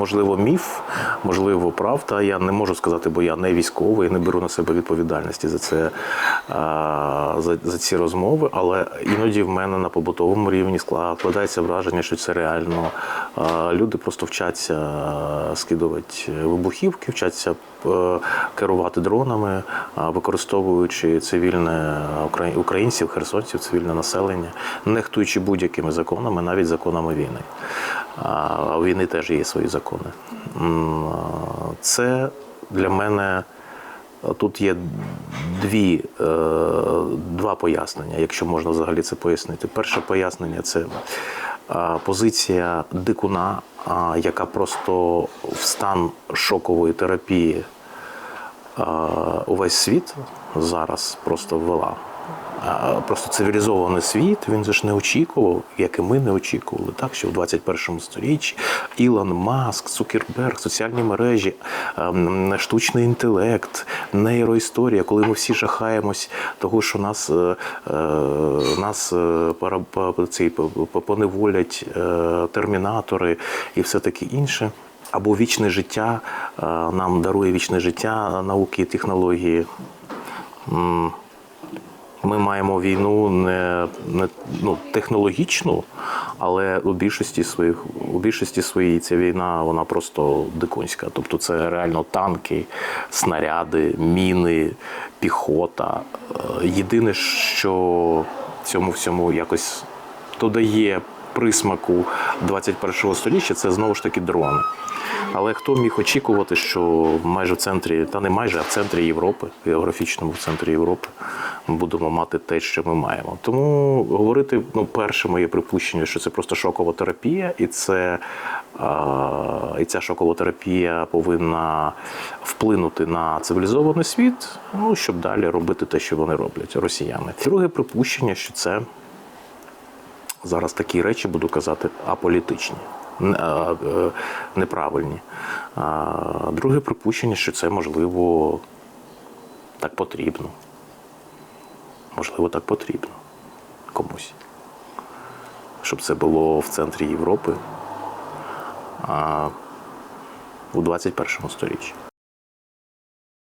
можливо, міф, можливо, правда. Я не можу сказати, бо я не військовий, не беру на себе відповідальності за це за, за ці розмови. Але іноді в мене на побутовому рівні складається враження, що це реально. Люди просто вчаться скидувати вибухівки, вчаться е, керувати дронами, використовуючи цивільне українців, херсонців, цивільне населення, нехтуючи будь-якими законами, навіть законами війни. А у війни теж є свої закони. Це для мене тут є дві, е, два пояснення, якщо можна взагалі це пояснити. Перше пояснення це позиція дикуна, яка просто в стан шокової терапії увесь світ зараз просто ввела. Просто цивілізований світ, він же ж не очікував, як і ми не очікували, так що в 21 сторіччі Ілон Маск, Цукерберг, соціальні мережі, штучний інтелект, нейроісторія, коли ми всі жахаємось того, що нас, е, е, нас е, поневолять термінатори і все таке інше. Або вічне життя нам дарує вічне життя науки і технології. Ми маємо війну не, не ну, технологічну, але у більшості своїх у більшості своїй ця війна вона просто дикунська. Тобто це реально танки, снаряди, міни, піхота. Е, Єдине, що цьому всьому якось додає присмаку 21 століття, це знову ж таки дрони. Але хто міг очікувати, що майже в центрі, та не майже, а в центрі Європи, в географічному центрі Європи, будемо мати те, що ми маємо. Тому говорити, ну, перше моє припущення, що це просто шокова терапія, і це і ця шокова терапія повинна вплинути на цивілізований світ, ну щоб далі робити те, що вони роблять, росіяни. Друге припущення, що це зараз такі речі буду казати аполітичні, е, неправильні. Друге припущення, що це можливо так потрібно. Можливо, так потрібно комусь. Щоб це було в центрі Європи а, у 21 сторіччі.